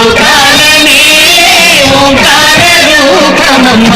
ఓంకారమే ఓంకార రూపమమ్మ.